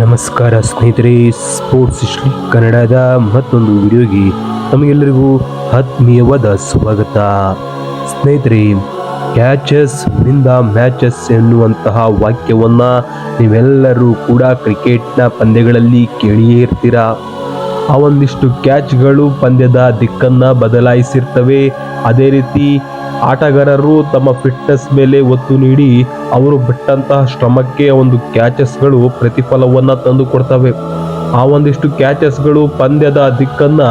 ನಮಸ್ಕಾರ ಸ್ನೇಹಿತರೆ ಸ್ಪೋರ್ಟ್ಸ್ ಇಷ್ಟ ಕನ್ನಡದ ಮತ್ತೊಂದು ವಿಡಿಯೋಗೆ ತಮಗೆಲ್ಲರಿಗೂ ಆತ್ಮೀಯವಾದ ಸ್ವಾಗತ. ಸ್ನೇಹಿತರೆ ಕ್ಯಾಚಸ್ ವಿನ್ ದ ಮ್ಯಾಚಸ್ ಎನ್ನುವಂತಹ ವಾಕ್ಯವನ್ನು ನೀವೆಲ್ಲರೂ ಕೂಡ ಕ್ರಿಕೆಟ್ನ ಪಂದ್ಯಗಳಲ್ಲಿ ಕೇಳಿಯೇ ಇರ್ತೀರಾ? ಆ ಒಂದಿಷ್ಟು ಕ್ಯಾಚ್ಗಳು ಪಂದ್ಯದ ದಿಕ್ಕನ್ನು ಬದಲಾಯಿಸಿರ್ತವೆ. ಅದೇ ರೀತಿ ಆಟಗಾರರು ತಮ್ಮ ಫಿಟ್ನೆಸ್ ಮೇಲೆ ಒತ್ತು ನೀಡಿ ಅವರು ಬಿಟ್ಟಂತಹ ಶ್ರಮಕ್ಕೆ ಒಂದು ಕ್ಯಾಚಸ್ಗಳು ಪ್ರತಿಫಲವನ್ನು ತಂದು ಕೊಡ್ತವೆ. ಆ ಒಂದಿಷ್ಟು ಕ್ಯಾಚಸ್ಗಳು ಪಂದ್ಯದ ದಿಕ್ಕನ್ನು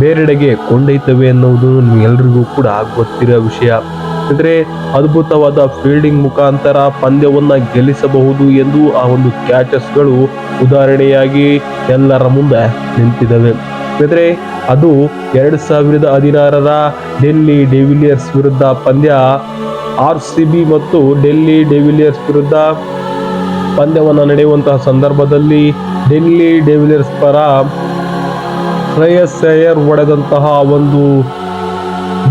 ಬೇರೆಡೆಗೆ ಕೊಂಡೊಯ್ತವೆ ಎನ್ನುವುದು ನಿಮಗೆಲ್ಲರಿಗೂ ಕೂಡ ಗೊತ್ತಿರೋ ವಿಷಯ. ಅಂದರೆ ಅದ್ಭುತವಾದ ಫೀಲ್ಡಿಂಗ್ ಮುಖಾಂತರ ಪಂದ್ಯವನ್ನು ಗೆಲ್ಲಿಸಬಹುದು ಎಂದು ಆ ಒಂದು ಕ್ಯಾಚಸ್ಗಳು ಉದಾಹರಣೆಯಾಗಿ ಎಲ್ಲರ ಮುಂದೆ ನಿಂತಿದ್ದಾವೆ ಅಂದ್ರೆ ಅದು ಎರಡು ಸಾವಿರದ ಹದಿನಾರರ ಡೆಲ್ಲಿ ಡೆವಿಲಿಯರ್ಸ್ ವಿರುದ್ಧ ಪಂದ್ಯ. ಆರ್ ಸಿ ಬಿ ಮತ್ತು ಡೆಲ್ಲಿ ಡೆವಿಲಿಯರ್ಸ್ ವಿರುದ್ಧ ಪಂದ್ಯವನ್ನು ನಡೆಯುವಂತಹ ಸಂದರ್ಭದಲ್ಲಿ ಡೆಲ್ಲಿ ಡೆವಿಲಿಯರ್ಸ್ ಪರ ಶ್ರೇಯಸ್ ಒಡೆದಂತಹ ಒಂದು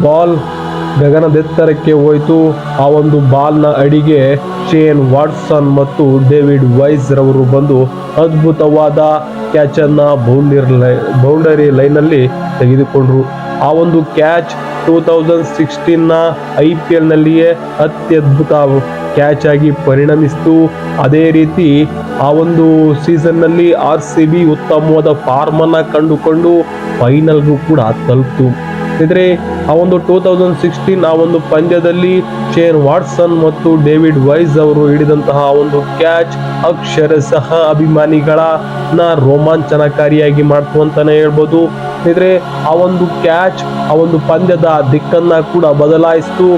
ಬಾಲ್ ಗಗನದೆತ್ತರಕ್ಕೆ ಹೋಯಿತು. ಆ ಒಂದು ಬಾಲ್ನ ಅಡಿಗೆ ಶೇನ್ ವಾಟ್ಸನ್ ಮತ್ತು ಡೇವಿಡ್ ವೈಸ್ ರವರು ಬಂದು ಅದ್ಭುತವಾದ ಕ್ಯಾಚ್ ಅನ್ನ ಬೌಂಡರಿ ಲೈ ಬೌಂಡರಿ ಲೈನಲ್ಲಿ ತೆಗೆದುಕೊಂಡ್ರು. ಆ ಒಂದು ಕ್ಯಾಚ್ ಟೂ ತೌಸಂಡ್ ಸಿಕ್ಸ್ಟೀನ್ನ ಐ ಪಿ ಎಲ್ನಲ್ಲಿಯೇ ಅತ್ಯದ್ಭುತ ಕ್ಯಾಚ್ ಆಗಿ ಪರಿಣಮಿಸಿತು. ಅದೇ ರೀತಿ ಆ ಒಂದು ಸೀಸನ್ನಲ್ಲಿ ಆರ್ ಸಿ ಬಿ ಉತ್ತಮವಾದ ಫಾರ್ಮ್ ಅನ್ನ ಕಂಡುಕೊಂಡು ಫೈನಲ್ಗೂ ಕೂಡ ತಲುಪಿತು. ಇದ್ರೆ ಆ ಒಂದು ಟೂ ತೌಸಂಡ್ ಸಿಕ್ಸ್ಟೀನ್ ಆ ಒಂದು ಪಂದ್ಯದಲ್ಲಿ ಶೇನ್ ವಾಟ್ಸನ್ ಮತ್ತು ಡೇವಿಡ್ ವೈಸ್ ಅವರು ಹಿಡಿದಂತಹ ಒಂದು ಕ್ಯಾಚ್ ಅಕ್ಷರಶಃ ಅಭಿಮಾನಿಗಳನ್ನ ರೋಮಾಂಚನಕಾರಿಯಾಗಿ ಮಾಡ್ತು ಅಂತಾನೆ ಹೇಳ್ಬೋದು. ಇದ್ರೆ ಆ ಒಂದು ಕ್ಯಾಚ್ ಆ ಒಂದು ಪಂದ್ಯದ ದಿಕ್ಕನ್ನ ಕೂಡ ಬದಲಾಯಿಸಿತು.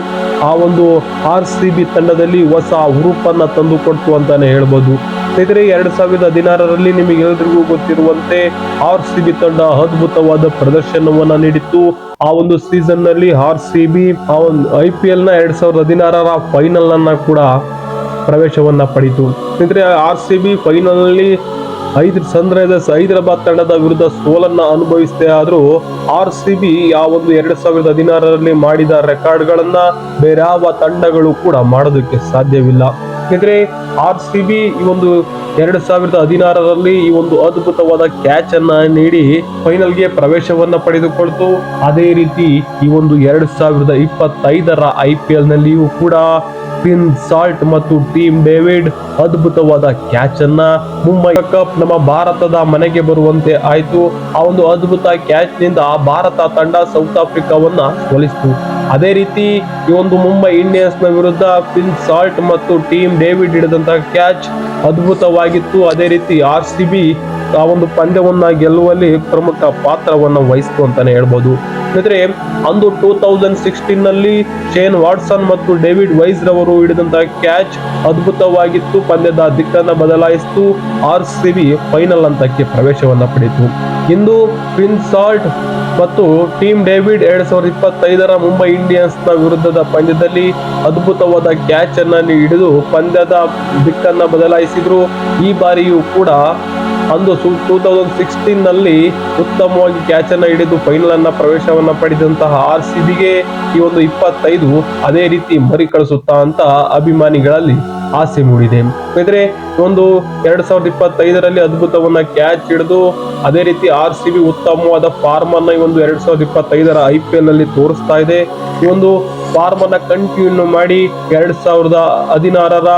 ಆ ಒಂದು ಆರ್ ಸಿ ಬಿ ತಂಡದಲ್ಲಿ ಹೊಸ ಹುರುಪನ್ನ ತಂದು ಕೊಡ್ತು ಅಂತಾನೆ ಹೇಳ್ಬೋದು. ಸ್ನೇಹಿತರೆ, ಎರಡು ಸಾವಿರದ ಹದಿನಾರರಲ್ಲಿ ನಿಮಗೆಲ್ಲರಿಗೂ ಗೊತ್ತಿರುವಂತೆ ಆರ್ ಸಿ ಬಿ ತಂಡ ಅದ್ಭುತವಾದ ಪ್ರದರ್ಶನವನ್ನ ನೀಡಿತ್ತು. ಆ ಒಂದು ಸೀಸನ್ನಲ್ಲಿ ಆರ್ ಸಿ ಬಿ ಆ ಒಂದು ಐ ಪಿ ಎಲ್ನ ಎರಡ್ ಸಾವಿರದ ಹದಿನಾರರ ಫೈನಲ್ ಅನ್ನ ಕೂಡ ಪ್ರವೇಶವನ್ನ ಪಡಿತು. ಸ್ನೇಹಿತರೆ ಆರ್ ಸಿ ಬಿ ಫೈನಲ್ನಲ್ಲಿ ಐದು ಸನ್ರೈಸರ್ಸ್ ಹೈದರಾಬಾದ್ ತಂಡದ ವಿರುದ್ಧ ಸೋಲನ್ನ ಅನುಭವಿಸಿದೆ. ಆದರೂ ಆರ್ ಸಿ ಬಿ ಆ ಒಂದು ಎರಡ್ ಸಾವಿರದ ಹದಿನಾರರಲ್ಲಿ ಮಾಡಿದ ರೆಕಾರ್ಡ್ ಗಳನ್ನ ಬೇರಾವ ತಂಡಗಳು ಕೂಡ ಮಾಡೋದಕ್ಕೆ ಸಾಧ್ಯವಿಲ್ಲ. ಯಾಕೆಂದ್ರೆ ಆರ್ ಸಿ ಬಿ ಈ ಒಂದು ಎರಡ್ ಸಾವಿರದ ಹದಿನಾರರಲ್ಲಿ ಈ ಒಂದು ಅದ್ಭುತವಾದ ಕ್ಯಾಚ್ ಅನ್ನ ನೀಡಿ ಫೈನಲ್ಗೆ ಪ್ರವೇಶವನ್ನ ಪಡೆದುಕೊಳ್ತು. ಅದೇ ರೀತಿ ಈ ಒಂದು ಎರಡ್ ಸಾವಿರದ ಇಪ್ಪತ್ತೈದರ ಐ ಪಿ ಎಲ್ ನಲ್ಲಿಯೂ ಕೂಡ ಫಿನ್ ಸಾಲ್ಟ್ ಮತ್ತು ಟೀಮ್ ಡೇವಿಡ್ ಅದ್ಭುತವಾದ ಕ್ಯಾಚ್ ಅನ್ನ ಮುಂಬೈ ಕಪ್ ನಮ್ಮ ಭಾರತದ ಮನೆಗೆ ಬರುವಂತೆ ಆಯಿತು. ಆ ಒಂದು ಅದ್ಭುತ ಕ್ಯಾಚ್ನಿಂದ ಭಾರತ ತಂಡ ಸೌತ್ ಆಫ್ರಿಕಾವನ್ನ ಸೋಲಿಸಿತು. ಅದೇ ರೀತಿ ಈ ಒಂದು ಮುಂಬೈ ಇಂಡಿಯನ್ಸ್ನ ವಿರುದ್ಧ ಫಿನ್ ಸಾಲ್ಟ್ ಮತ್ತು ಟೀಮ್ ಡೇವಿಡ್ ಹಿಡಿದಂತಹ ಕ್ಯಾಚ್ ಅದ್ಭುತವಾಗಿತ್ತು. ಅದೇ ರೀತಿ ಆರ್ ಸಿ ಬಿ ಆ ಒಂದು ಪಂದ್ಯವನ್ನ ಗೆಲ್ಲುವಲ್ಲಿ ಪ್ರಮುಖ ಪಾತ್ರವನ್ನು ವಹಿಸ್ತು ಅಂತಾನೆ ಹೇಳ್ಬೋದು. ಅಂದ್ರೆ ಅಂದು ಟೂ ತೌಸಂಡ್ ಸಿಕ್ಸ್ಟೀನ್ನಲ್ಲಿ ಶೇನ್ ವಾಟ್ಸನ್ ಮತ್ತು ಡೇವಿಡ್ ವೈಸ್ ರವರು ಹಿಡಿದಂತಹ ಕ್ಯಾಚ್ ಅದ್ಭುತವಾಗಿತ್ತು. ಪಂದ್ಯದ ದಿಕ್ಕನ್ನ ಬದಲಾಯಿಸಿತು. ಆರ್ ಸಿ ಬಿ ಫೈನಲ್ ಹಂತಕ್ಕೆ ಪ್ರವೇಶವನ್ನ ಪಡೆಯಿತು. ಇಂದು ಫಿನ್ ಸಾಲ್ಟ್ ಮತ್ತು ಟೀಮ್ ಡೇವಿಡ್ ಎರಡ್ ಸಾವಿರದ ಇಪ್ಪತ್ತೈದರ ಮುಂಬೈ ಇಂಡಿಯನ್ಸ್ನ ವಿರುದ್ಧದ ಪಂದ್ಯದಲ್ಲಿ ಅದ್ಭುತವಾದ ಕ್ಯಾಚ್ ಅನ್ನ ಹಿಡಿದು ಪಂದ್ಯದ ದಿಕ್ಕನ್ನ ಬದಲಾಯಿಸಿದ್ರು. ಈ ಬಾರಿಯೂ ಕೂಡ ಅಂದು ಟೂ ತೌಸಂಡ್ ಸಿಕ್ಸ್ಟೀನ್ನಲ್ಲಿ ಉತ್ತಮವಾಗಿ ಕ್ಯಾಚ್ ಅನ್ನ ಹಿಡಿದು ಫೈನಲ್ ಅನ್ನ ಪ್ರವೇಶವನ್ನ ಪಡೆದಂತಹ ಆರ್ ಸಿ ಬಿಗೆ ಈ ಒಂದು ಇಪ್ಪತ್ತೈದು ಅದೇ ರೀತಿ ಮರಿ ಕಳಿಸುತ್ತಾ ಅಂತ ಅಭಿಮಾನಿಗಳಲ್ಲಿ ಆಸೆ ಮೂಡಿದೆ. ಯಾಕಂದ್ರೆ ಒಂದು ಎರಡ್ ಸಾವಿರದ ಇಪ್ಪತ್ತೈದರಲ್ಲಿ ಅದ್ಭುತವನ್ನ ಕ್ಯಾಚ್ ಹಿಡಿದು ಅದೇ ರೀತಿ ಆರ್ ಸಿ ಬಿ ಉತ್ತಮವಾದ ಫಾರ್ಮ್ ಅನ್ನ ಈ ಒಂದು ಎರಡ್ ಸಾವಿರದ ಇಪ್ಪತ್ತೈದರ ಐ ಪಿ ಎಲ್ನಲ್ಲಿ ತೋರಿಸ್ತಾ ಇದೆ. ಈ ಒಂದು ಫಾರ್ಮ್ ಅನ್ನ ಕಂಟಿನ್ಯೂ ಮಾಡಿ ಎರಡ್ ಸಾವಿರದ ಹದಿನಾರರ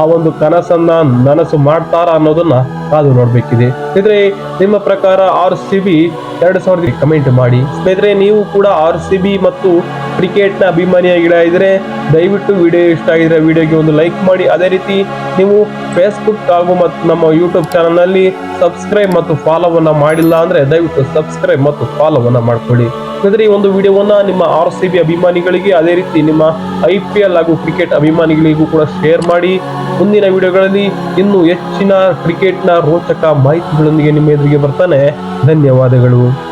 ಆ ಒಂದು ಕನಸನ್ನ ನನಸು ಮಾಡ್ತಾರ ಅನ್ನೋದನ್ನ ಕಾದು ನೋಡ್ಬೇಕಿದೆ. ಸ್ನೇಹಿತರೆ, ನಿಮ್ಮ ಪ್ರಕಾರ ಆರ್ ಸಿ ಬಿ ಎರಡು ಸಾವಿರದ ಕಮೆಂಟ್ ಮಾಡಿ. ಸ್ನೇಹಿತರೆ, ನೀವು ಕೂಡ ಆರ್ ಸಿ ಬಿ ಮತ್ತು ಕ್ರಿಕೆಟ್ನ ಅಭಿಮಾನಿಯಾಗಿದ್ರೆ ದಯವಿಟ್ಟು ವಿಡಿಯೋ ಇಷ್ಟ ಆಗಿದ್ರೆ ವಿಡಿಯೋಗೆ ಒಂದು ಲೈಕ್ ಮಾಡಿ. ಅದೇ ರೀತಿ ನೀವು ಫೇಸ್ಬುಕ್ ಹಾಗೂ ಮತ್ತು ನಮ್ಮ ಯೂಟ್ಯೂಬ್ ಚಾನಲ್ನಲ್ಲಿ ಸಬ್ಸ್ಕ್ರೈಬ್ ಮತ್ತು ಫಾಲೋವನ್ನು ಮಾಡಿಲ್ಲ ಅಂದ್ರೆ ದಯವಿಟ್ಟು ಸಬ್ಸ್ಕ್ರೈಬ್ ಮತ್ತು ಫಾಲೋವನ್ನು ಮಾಡ್ಕೊಳ್ಳಿ. ಸ್ನೇಹಿತರೆ ಈ ಒಂದು ವಿಡಿಯೋವನ್ನ ನಿಮ್ಮ ಆರ್ ಸಿ ಬಿ ಅಭಿಮಾನಿಗಳಿಗೆ, ಅದೇ ರೀತಿ ನಿಮ್ಮ ಐ ಪಿ ಎಲ್ ಹಾಗೂ ಕ್ರಿಕೆಟ್ ಅಭಿಮಾನಿಗಳಿಗೂ ಕೂಡ ಶೇರ್ ಮಾಡಿ. ಮುಂದಿನ ವಿಡಿಯೋಗಳಲ್ಲಿ ಇನ್ನೂ ಹೆಚ್ಚಿನ ಕ್ರಿಕೆಟ್ನ ರೋಚಕ ಮಾಹಿತಿಗಳೊಂದಿಗೆ ನಿಮ್ಮ ಎದುರಿಗೆ ಬರ್ತಾನೆ. ಧನ್ಯವಾದಗಳು.